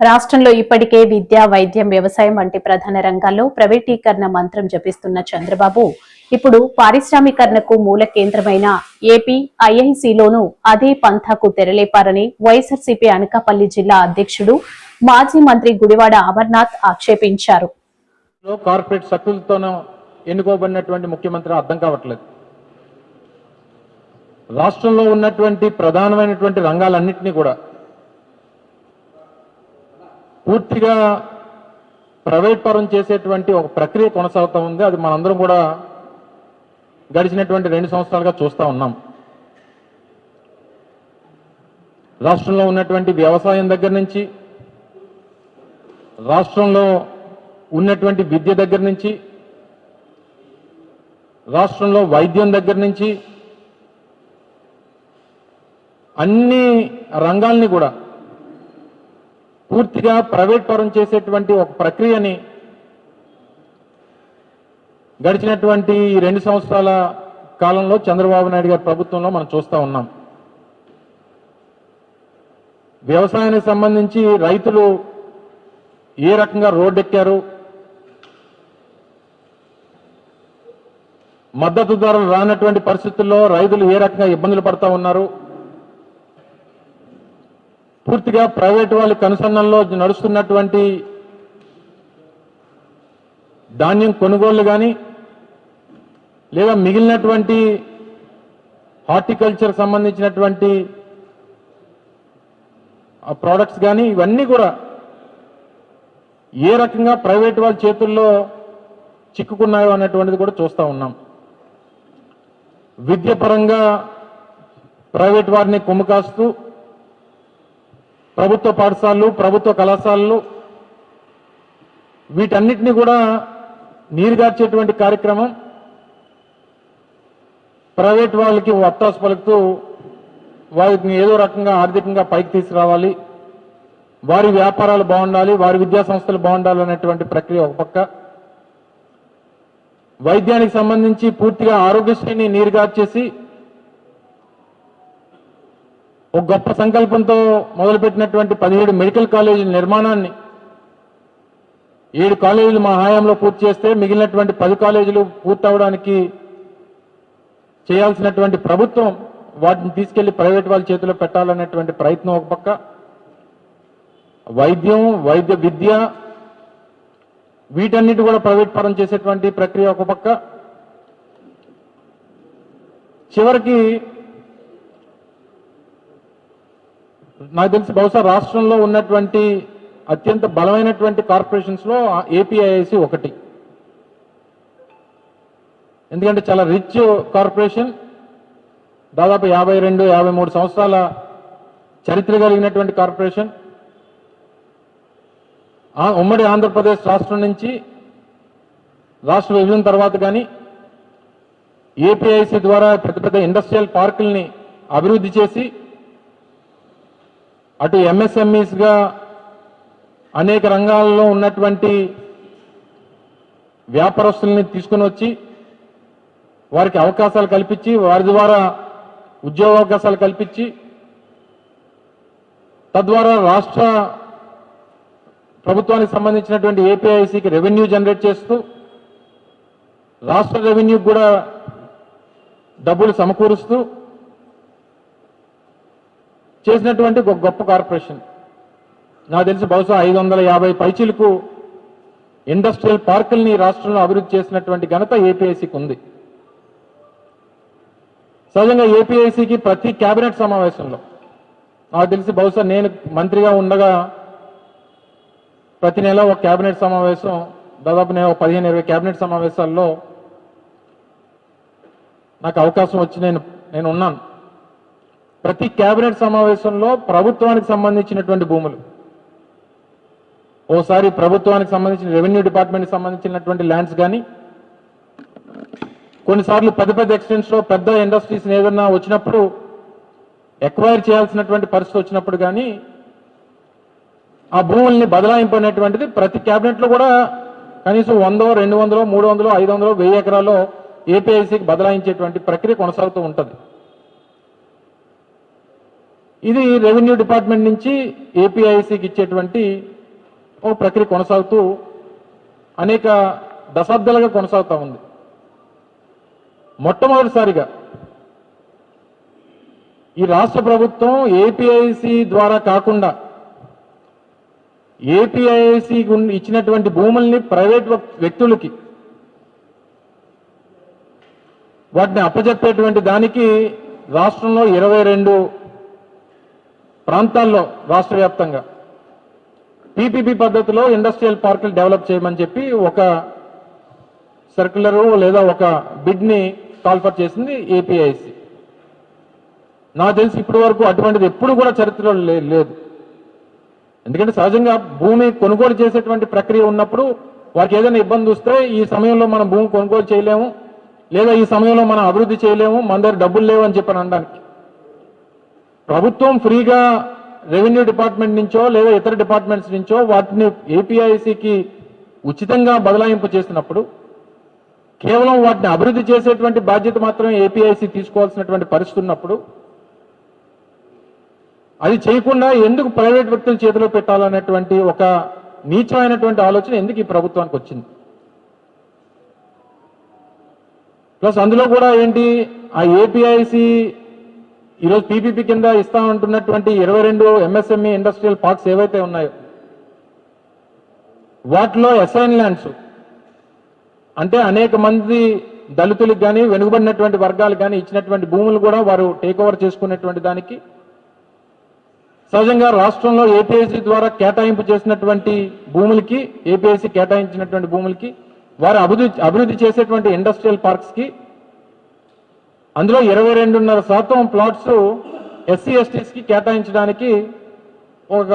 రాష్ట్రంలో ఇప్పటికే విద్య వైద్యం వ్యవసాయం వంటి ప్రధాన రంగాల్లో ప్రైవేటీకరణ మంత్రం జపిస్తున్న చంద్రబాబు ఇప్పుడు పారిశ్రామికరణకు మూల కేంద్రమైన ఏపీ ఐఐసిలోనూ అదే పంథాకు తెరలేపారని వైఎస్ఆర్సీపీ అనకాపల్లి జిల్లా అధ్యక్షుడు మాజీ మంత్రి గుడివాడ అమర్నాథ్ ఆక్షేపించారు. కార్పొరేట్ శక్తులతోనూ ఎన్నుకోబడినటువంటి ముఖ్యమంత్రి అర్థం కావట్లేదు. రాష్ట్రంలో ఉన్నటువంటి ప్రధానమైనటువంటి రంగాలన్నింటినీ కూడా పూర్తిగా ప్రైవేట్ పరం చేసేటువంటి ఒక ప్రక్రియ కొనసాగుతూ ఉంది. అది మనందరం కూడా గడిచినటువంటి రెండు సంవత్సరాలుగా చూస్తూ ఉన్నాం. రాష్ట్రంలో ఉన్నటువంటి వ్యవసాయం దగ్గర నుంచి రాష్ట్రంలో ఉన్నటువంటి విద్య దగ్గర నుంచి రాష్ట్రంలో వైద్యం దగ్గర నుంచి అన్ని రంగాల్ని కూడా పూర్తిగా ప్రైవేట్ పరం చేసేటువంటి ఒక ప్రక్రియని గడిచినటువంటి ఈ రెండు సంవత్సరాల కాలంలో చంద్రబాబు నాయుడు గారి ప్రభుత్వంలో మనం చూస్తూ ఉన్నాం. వ్యవసాయానికి సంబంధించి రైతులు ఏ రకంగా రోడ్డెక్కారు? మద్దతు ధరలు రానటువంటి పరిస్థితుల్లో రైతులు ఏ రకంగా ఇబ్బందులు పడతా ఉన్నారు? పూర్తిగా ప్రైవేటు వాళ్ళ కనుసన్నల్లో నడుస్తున్నటువంటి ధాన్యం కొనుగోళ్ళు కానీ లేదా మిగిలినటువంటి హార్టికల్చర్ సంబంధించినటువంటి ఆ ప్రోడక్ట్స్ కానీ ఇవన్నీ కూడా ఏ రకంగా ప్రైవేట్ వాళ్ళ చేతుల్లో చిక్కుకున్నాయో అనేటువంటిది కూడా చూస్తూ ఉన్నాం. విద్య పరంగా ప్రైవేట్ వారిని కుమ్మకాస్తూ ప్రభుత్వ పాఠశాలలు ప్రభుత్వ కళాశాలలు వీటన్నిటిని కూడా నీరుగార్చేటువంటి కార్యక్రమం. ప్రైవేట్ వాళ్ళకి వత్తాసు పలుకుతూ వారికి ఏదో రకంగా ఆర్థికంగా పైకి తీసుకురావాలి. వారి వ్యాపారాలు బాగుండాలి వారి విద్యా సంస్థలు బాగుండాలి అనేటువంటి ప్రక్రియ ఒక పక్క. వైద్యానికి సంబంధించి పూర్తిగా ఆరోగ్యశ్రీని నీరుగార్చేసి ఒక గొప్ప సంకల్పంతో మొదలుపెట్టినటువంటి పదిహేడు మెడికల్ కాలేజీల నిర్మాణాన్ని ఏడు కాలేజీలు మా హయాంలో పూర్తి చేస్తే మిగిలినటువంటి పది కాలేజీలు పూర్తవడానికి చేయాల్సినటువంటి ప్రభుత్వం వాటిని తీసుకెళ్ళి ప్రైవేట్ వాళ్ళ చేతిలో పెట్టాలనేటువంటి ప్రయత్నం ఒక పక్క. వైద్యం వైద్య విద్య వీటన్నిటి కూడా ప్రైవేట్ పరం చేసేటువంటి ప్రక్రియ ఒక పక్క. చివరికి నాకు తెలిసి బహుశా రాష్ట్రంలో ఉన్నటువంటి అత్యంత బలమైనటువంటి కార్పొరేషన్స్లో ఏపీఐఐసి ఒకటి. ఎందుకంటే చాలా రిచ్ కార్పొరేషన్ దాదాపు యాభై రెండు యాభై మూడు సంవత్సరాల చరిత్ర కలిగినటువంటి కార్పొరేషన్. ఉమ్మడి ఆంధ్రప్రదేశ్ రాష్ట్రం నుంచి రాష్ట్ర విభజన తర్వాత కానీ ఏపీఐసి ద్వారా పెద్ద పెద్ద ఇండస్ట్రియల్ పార్కుల్ని అభివృద్ధి చేసి అటు ఎంఎస్ఎంఈస్గా అనేక రంగాల్లో ఉన్నటువంటి వ్యాపారస్తుల్ని తీసుకుని వచ్చి వారికి అవకాశాలు కల్పించి వారి ద్వారా ఉద్యోగ అవకాశాలు కల్పించి తద్వారా రాష్ట్ర ప్రభుత్వానికి సంబంధించినటువంటి ఏపీఐసికి రెవెన్యూ జనరేట్ చేస్తూ రాష్ట్ర రెవెన్యూ కూడా డబ్బులు సమకూరుస్తూ చేసినటువంటి ఒక గొప్ప కార్పొరేషన్. నాకు తెలిసి బహుశా ఐదు వందల యాభై పైచీలకు ఇండస్ట్రియల్ పార్కుల్ని రాష్ట్రంలో అభివృద్ధి చేసినటువంటి ఘనత ఏపీఐసికి ఉంది. సహజంగా ఏపీఐసికి ప్రతి కేబినెట్ సమావేశంలో నాకు తెలిసి బహుశా నేను మంత్రిగా ఉండగా ప్రతి నెల ఒక కేబినెట్ సమావేశం దాదాపు నేను ఒక పదిహేను ఇరవై కేబినెట్ సమావేశాల్లో నాకు అవకాశం వచ్చి నేను నేను ఉన్నాను. ప్రతి కేబినెట్ సమావేశంలో ప్రభుత్వానికి సంబంధించినటువంటి భూములు. ఓసారి ప్రభుత్వానికి సంబంధించిన రెవెన్యూ డిపార్ట్మెంట్కి సంబంధించినటువంటి ల్యాండ్స్ కానీ కొన్నిసార్లు పెద్ద పెద్ద ఎక్స్టెన్స్లో పెద్ద ఇండస్ట్రీస్ ఏదన్నా వచ్చినప్పుడు ఎక్వైర్ చేయాల్సినటువంటి పరిస్థితి వచ్చినప్పుడు కానీ ఆ భూముల్ని బదలాయింపు అనేటువంటిది ప్రతి క్యాబినెట్లో కూడా కనీసం వందో రెండు వందలో మూడు వందలో ఐదు వందలో వెయ్యి ఎకరాల్లో ఏపీఐసికి బదలాయించేటువంటి ప్రక్రియ కొనసాగుతూ ఉంటుంది. ఇది రెవెన్యూ డిపార్ట్మెంట్ నుంచి ఏపీఐసికి ఇచ్చేటువంటి ఒక ప్రక్రియ కొనసాగుతూ అనేక దశాబ్దాలుగా కొనసాగుతూ ఉంది. మొట్టమొదటిసారిగా ఈ రాష్ట్ర ప్రభుత్వం ఏపీఐసి ద్వారా కాకుండా ఏపీఐసి ఇచ్చినటువంటి భూముల్ని ప్రైవేట్ వ్యక్తులకి వాటిని అప్పచెప్పేటువంటి దానికి రాష్ట్రంలో ఇరవై రెండు ప్రాంతాల్లో రాష్ట్ర వ్యాప్తంగా పీపీపీ పద్ధతిలో ఇండస్ట్రియల్ పార్కులు డెవలప్ చేయమని చెప్పి ఒక సర్క్యులరు లేదా ఒక బిడ్ని కాల్ఫర్ చేసింది ఏపీఐసి. నాకు తెలిసి ఇప్పటి వరకు అటువంటిది ఎప్పుడు కూడా చరిత్రలో లే- లేదు. ఎందుకంటే సహజంగా భూమి కొనుగోలు చేసేటువంటి ప్రక్రియ ఉన్నప్పుడు వారికి ఏదైనా ఇబ్బంది వస్తే ఈ సమయంలో మనం భూమి కొనుగోలు చేయలేము లేదా ఈ సమయంలో మనం అభివృద్ధి చేయలేము మన దగ్గర డబ్బులు లేవు అని చెప్పని అనడానికి. ప్రభుత్వం ఫ్రీగా రెవెన్యూ డిపార్ట్మెంట్ నుంచో లేదా ఇతర డిపార్ట్మెంట్స్ నుంచో వాటిని ఏపీఐసికి ఉచితంగా బదలాయింపు చేసినప్పుడు కేవలం వాటిని అభివృద్ధి చేసేటువంటి బాధ్యత మాత్రమే ఏపీఐసి తీసుకోవాల్సినటువంటి పరిస్థితి ఉన్నప్పుడు అది చేయకుండా ఎందుకు ప్రైవేట్ వ్యక్తుల చేతిలో పెట్టాలనేటువంటి ఒక నీచమైనటువంటి ఆలోచన ఎందుకు ఈ ప్రభుత్వానికి వచ్చింది? ప్లస్ అందులో కూడా ఏంటి? ఆ ఏపీఐసి ఈరోజు పీపీపీ కింద ఇస్తామంటున్నటువంటి ఇరవై రెండు ఎంఎస్ఎంఈ ఇండస్ట్రియల్ పార్క్స్ ఏవైతే ఉన్నాయో వాటిలో అసైన్ ల్యాండ్స్ అంటే అనేక మంది దళితులకు కానీ వెనుకబడినటువంటి వర్గాలకు కానీ ఇచ్చినటువంటి భూములు కూడా వారు టేక్ ఓవర్ చేసుకునేటువంటి దానికి. సహజంగా రాష్ట్రంలో ఏపీఎస్సీ ద్వారా కేటాయింపు చేసినటువంటి భూములకి ఏపీఎస్సీ కేటాయించినటువంటి భూములకి వారు అభివృద్ధి అభివృద్ధి చేసేటువంటి ఇండస్ట్రియల్ పార్క్స్కి అందులో ఇరవై రెండున్నర శాతం ప్లాట్స్ ఎస్సీ ఎస్టీస్కి కేటాయించడానికి ఒక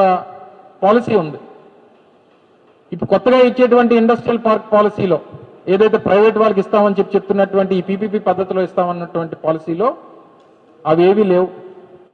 పాలసీ ఉంది. ఇప్పుడు కొత్తగా ఇచ్చేటువంటి ఇండస్ట్రియల్ పార్క్ పాలసీలో ఏదైతే ప్రైవేట్ వాళ్ళకి ఇస్తామని చెప్పి చెప్తున్నటువంటి ఈ పీపీపీ పద్ధతిలో ఇస్తామన్నటువంటి పాలసీలో అవి ఏవీ లేవు.